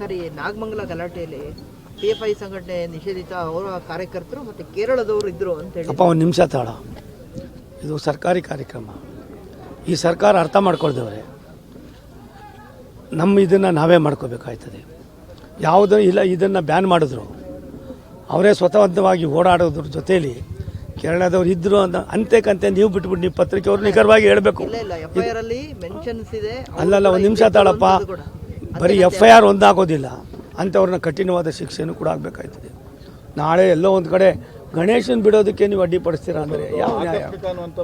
ಸರಿ ನಾಗಮಂಗಲ ಗಲಾಟೆಯಲ್ಲಿ P F I ಸಂಘಟನೆ ನಿಷೇಧಿತ ಅವರ ಕಾರ್ಯಕರ್ತರು ಮತ್ತು ಕೇರಳದವರು ಇದ್ದರು ಅಂತ ಹೇಳಿ. ಅಪ್ಪ ಒಂದು ನಿಮಿಷ ತಾಳ. ಇದು ಸರ್ಕಾರಿ ಕಾರ್ಯಕ್ರಮ. ಈ ಸರ್ಕಾರ ಅರ್ಥ ಮಾಡ್ಕೊಳ್ದವ್ರೆ. ನಮ್ಮ ಇದನ್ನು ನಾವೇ ಮಾಡ್ಕೋಬೇಕಾಯ್ತದೆ. ಯಾವುದೇ ಇಲ್ಲ ಇದನ್ನು ಬ್ಯಾನ್ ಮಾಡಿದ್ರು. ಅವರೇ ಸ್ವತಂತ್ರವಾಗಿ ಓಡಾಡೋದ್ರ ಜೊತೇಲಿ ಕೇರಳದವ್ರು ಇದ್ದರು ಅಂತ ಅಂತೆಕಂತೆ ನೀವು ಬಿಟ್ಬಿಟ್ಟು ನೀವು ಪತ್ರಿಕೆಯವ್ರು ನಿಖರವಾಗಿ ಹೇಳಬೇಕು. ಇಲ್ಲ ಇಲ್ಲ ಎಫ್ ಐ ಅಲ್ಲಿ ಮೆನ್ಷನ್ಸ್ ಇದೆ. ಅವ್ರು ಅಲ್ಲಲ್ಲ ಒಂದು ನಿಮಿಷ ತಾಳಪ್ಪ. ಬರೀ ಎಫ್ ಐ ಆರ್ ಒಂದಾಗೋದಿಲ್ಲ. ಅಂಥವ್ರನ್ನ ಕಠಿಣವಾದ ಶಿಕ್ಷೆನೂ ಕೂಡ ಆಗಬೇಕಾಯ್ತದೆ. ನಾಳೆ ಎಲ್ಲೋ ಒಂದು ಕಡೆ ಗಣೇಶನ್ ಬಿಡೋದಕ್ಕೆ ನೀವು ಅಡ್ಡಿಪಡಿಸ್ತೀರಾ ಅಂದರೆ ಯಾವ ನ್ಯಾಯ?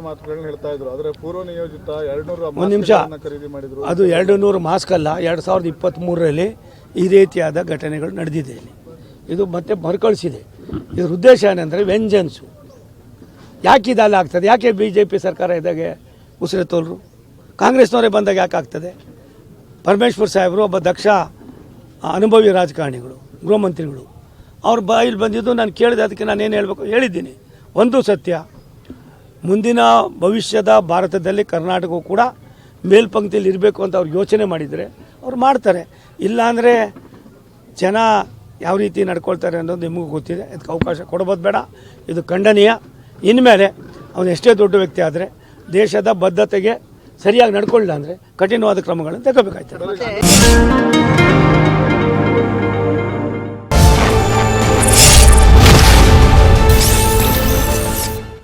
ಮಾತುಗಳನ್ನ ಹೇಳ್ತಾ ಇದ್ರು. ಆದರೆ ಪೂರ್ವ ನಿಯೋಜಿತ ಎರಡ್ನೂರು ಒಂದು ನಿಮಿಷ. ಖರೀದಿ ಮಾಡಿದ್ರು. ಅದು ಎರಡು ನೂರು ಮಾಸ್ಕ್ ಅಲ್ಲ ಎರಡು ಸಾವಿರದ ಇಪ್ಪತ್ತ್ಮೂರರಲ್ಲಿ ಈ ರೀತಿಯಾದ ಘಟನೆಗಳು ನಡೆದಿದೆ ಇಲ್ಲಿ. ಇದು ಮತ್ತೆ ಮರುಕಳಿಸಿದೆ. ಇದ್ರ ಉದ್ದೇಶ ಏನಂದರೆ ವೆಂಜನ್ಸು. ಯಾಕೆ ಇದೆಲ್ಲ ಆಗ್ತದೆ? ಯಾಕೆ ಬಿ ಜೆ ಪಿ ಸರ್ಕಾರ ಇದ್ದಾಗೆ ಉಸಿರೆತ್ತೋಲ್ರು ಕಾಂಗ್ರೆಸ್ನವರೇ ಬಂದಾಗ ಯಾಕೆ ಆಗ್ತದೆ ಪರಮೇಶ್ವರ್ ಸಾಹೇಬರು ಒಬ್ಬ ದಕ್ಷ ಅನುಭವಿ ರಾಜಕಾರಣಿಗಳು ಗೃಹ ಮಂತ್ರಿಗಳು ಅವ್ರ ಬಾಯಲ್ಲಿ ಬಂದಿದ್ದು ನಾನು ಕೇಳಿದೆ, ಅದಕ್ಕೆ ನಾನು ಏನು ಹೇಳಬೇಕು ಹೇಳಿದ್ದೀನಿ. ಒಂದು ಸತ್ಯ, ಮುಂದಿನ ಭವಿಷ್ಯದ ಭಾರತದಲ್ಲಿ ಕರ್ನಾಟಕವು ಕೂಡ ಮೇಲ್ಪಂಕ್ತಿಯಲ್ಲಿ ಇರಬೇಕು ಅಂತ ಅವ್ರು ಯೋಚನೆ ಮಾಡಿದರೆ ಅವ್ರು ಮಾಡ್ತಾರೆ. ಇಲ್ಲಾಂದರೆ ಜನ ಯಾವ ರೀತಿ ನಡ್ಕೊಳ್ತಾರೆ ಅನ್ನೋದು ನಿಮಗೂ ಗೊತ್ತಿದೆ. ಅದಕ್ಕೆ ಅವಕಾಶ ಕೊಡ್ಬೋದು ಬೇಡ. ಇದು ಖಂಡನೀಯ. ಇನ್ಮೇಲೆ, ಅವನು ಎಷ್ಟೇ ದೊಡ್ಡ ವ್ಯಕ್ತಿ ಆದರೆ ದೇಶದ ಬದ್ಧತೆಗೆ ಸರಿಯಾಗಿ ನಡ್ಕೊಳ್ಳಿಲ್ಲ ಅಂದರೆ ಕಠಿಣವಾದ ಕ್ರಮಗಳನ್ನು ತಗೋಬೇಕಾಯ್ತದೆ.